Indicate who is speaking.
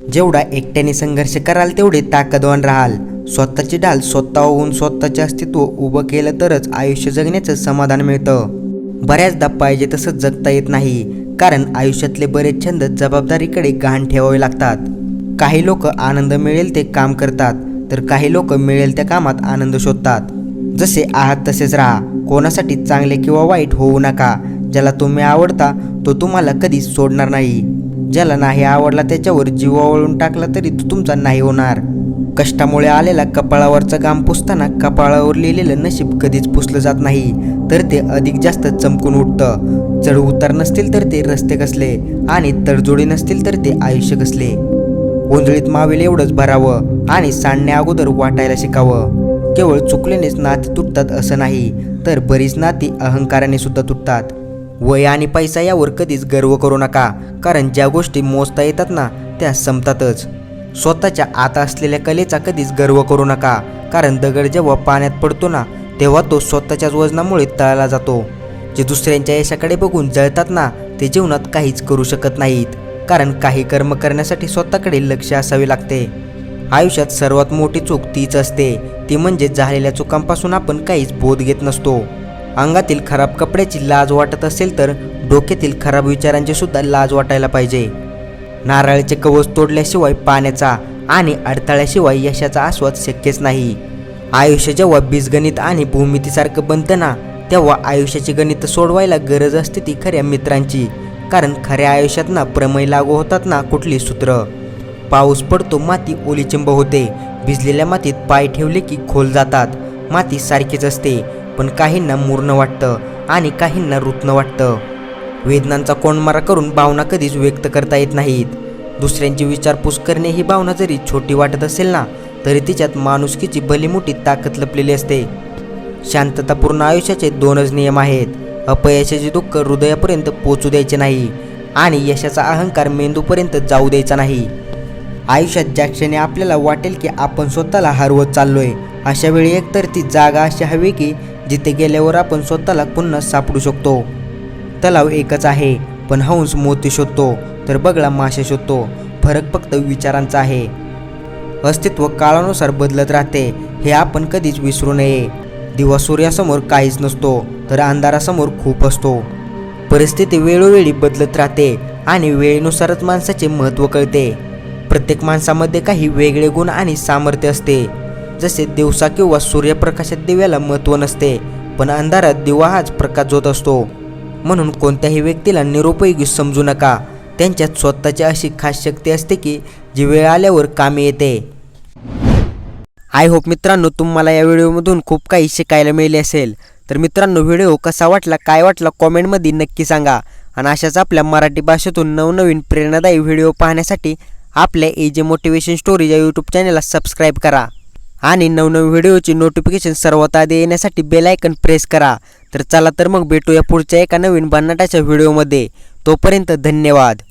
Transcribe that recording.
Speaker 1: जेवढा एकट्याने संघर्ष कराल तेवढे ताकदवान राहाल. स्वतःची ढाल स्वतः होऊन स्वतःचे अस्तित्व उभं केलं तरच आयुष्य जगण्याचं समाधान मिळतं. बऱ्याचदा पाहिजे तसं जगता येत नाही कारण आयुष्यातले बरेच छंद जबाबदारीकडे गहाण ठेवावे लागतात. काही लोक आनंद मिळेल ते काम करतात तर काही लोक मिळेल त्या कामात आनंद शोधतात. जसे आहात तसेच राहा कोणासाठी चांगले किंवा वाईट होऊ नका ज्याला तुम्ही आवडता तो तुम्हाला कधीच सोडणार नाही. ज्याला नाही आवडला त्याच्यावर जीव वळून टाकला तरी तो तुमचा नाही होणार. कष्टामुळे आलेला कपाळावरचा घाम पुसताना कपाळावर लिहिलेलं नशीब कधीच पुसलं जात नाही तर ते अधिक जास्त चमकून उठतं. चढ उतार नसतील तर ते रस्ते कसले आणि तडजोडी नसतील तर ते आयुष्य कसले. ओंजळीत मावेल एवढंच भरावं आणि सांडण्या अगोदर वाटायला शिकावं. केवळ चुकल्यानेच नाती तुटतात असं नाही तर बरीच नाती अहंकाराने सुद्धा तुटतात. वय आणि पैसा यावर कधीच गर्व करू नका कारण ज्या गोष्टी मोजता येतात ना त्या संपतातच. स्वतःच्या आत असलेल्या कलेचा कधीच गर्व करू नका कारण दगड जेव्हा पाण्यात पडतो ना तेव्हा तो स्वतःच्याच वजनामुळे तळला जातो. जे दुसऱ्यांच्या यशाकडे बघून जळतात ना ते जीवनात काहीच करू शकत नाहीत कारण काही कर्म करण्यासाठी स्वतःकडे लक्ष असावे लागते. आयुष्यात सर्वात मोठी चूक तीच असते ती म्हणजे झालेल्या चुकांपासून आपण काहीच बोध घेत नसतो. अंगातील खराब कपड्याची लाज वाटत असेल तर डोक्यातील खराब विचारांची सुद्धा लाज वाटायला पाहिजे. नारळाचे कवच तोडल्याशिवाय पाण्याचा आणि अडथळ्याशिवाय यशाचा आस्वाद शक्यच नाही. आयुष्य जेव्हा बीजगणित आणि भूमितीसारखं बनतं ना तेव्हा आयुष्याची गणित सोडवायला गरज असते ती खऱ्या मित्रांची. कारण खऱ्या आयुष्यात ना प्रमेय लागू होतात ना कुठली सूत्र? पाऊस पडतो माती ओलीचिंब होते. भिजलेल्या मातीत पाय ठेवले की खोल जातात. माती सारखीच असते. पण काहींना मूर्ण वाटतं आणि काहींना रुतनं वाटतं. वेदनांचा कोंडमारा करून भावना कधीच व्यक्त करता येत नाहीत. दुसऱ्यांची विचारपूस करणे ही भावना जरी छोटी वाटत असेल ना तरी तिच्यात माणुसकीची भली मोठी ताकद लपलेली असते. शांततापूर्ण आयुष्याचे दोनच नियम आहेत. अपयशाचे दुःख हृदयापर्यंत पोचू द्यायचे नाही आणि यशाचा अहंकार मेंदूपर्यंत जाऊ द्यायचा नाही. आयुष्यात ज्या क्षणी आपल्याला वाटेल की आपण स्वतःला हरवत चाललोय अशा वेळी एकतर ती जागा अशी हवी की जिथे गेल्यावर आपण स्वतःला पुन्हा सापडू शकतो. तलाव एकच आहे पण हंस मोती शोधतो तर बगळा मासे शोधतो. फरक फक्त विचारांचा आहे. अस्तित्व काळानुसार बदलत राहते हे आपण कधीच विसरू नये. दिवा सूर्यासमोर काहीच नसतो तर अंधारासमोर खूप असतो. परिस्थिती वेळोवेळी बदलत राहते आणि वेळेनुसारच माणसाचे महत्त्व कळते. प्रत्येक माणसामध्ये काही वेगळे गुण आणि सामर्थ्य असते. जसे दिवसा किंवा सूर्यप्रकाशात दिव्याला महत्त्व नसते पण अंधारात दिवा हाच प्रकाश होत असतो. म्हणून कोणत्याही व्यक्तीला निरुपयोगी समजू नका. त्यांच्यात स्वतःची अशी खास शक्ती असते की जी वेळ आल्यावर कामी येते. आय होप मित्रांनो तुम्हाला या व्हिडिओमधून खूप काही शिकायला मिळले असेल. तर मित्रांनो व्हिडिओ कसा वाटला काय वाटला कॉमेंटमध्ये नक्की सांगा. आणि अशाच आपल्या मराठी भाषेतून नवनवीन प्रेरणादायी व्हिडिओ पाहण्यासाठी आपल्या ए जे मोटिवेशन स्टोरी या यूट्यूब चॅनलला सबस्क्राईब करा. आणि नवनवीन व्हिडिओची नोटिफिकेशन सर्वात आधी येण्यासाठी बेलायकन प्रेस करा. तर चला तर मग भेटूया पुढच्या एका नवीन बन्नाटाच्या व्हिडिओमध्ये तोपर्यंत धन्यवाद.